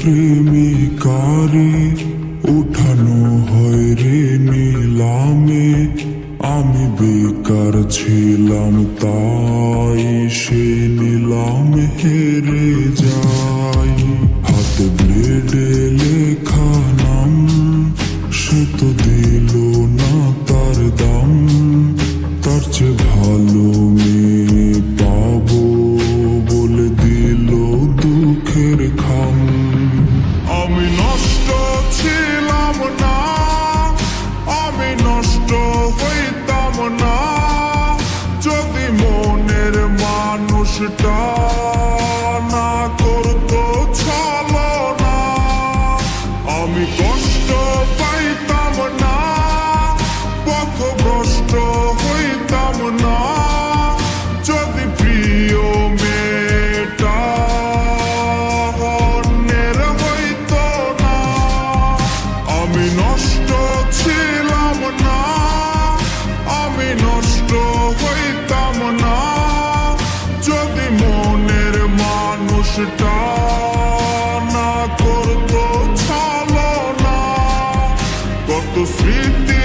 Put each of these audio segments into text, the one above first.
প্রেমিকারে উঠানো হয় রে নিলামে। আমি বেকার ছিলাম তাই সে নিলাম হেরে যাই আমি নষ্ট ছিলাম না, আমি নষ্ট হইতাম না। যদি মনের মানুষটা না করতো ছলো না, আমি কষ্ট পাইতাম মানুষটা না করতো ছলো না। কত স্মৃতি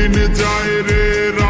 কঠিন যায় রে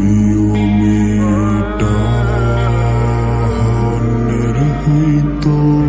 tú.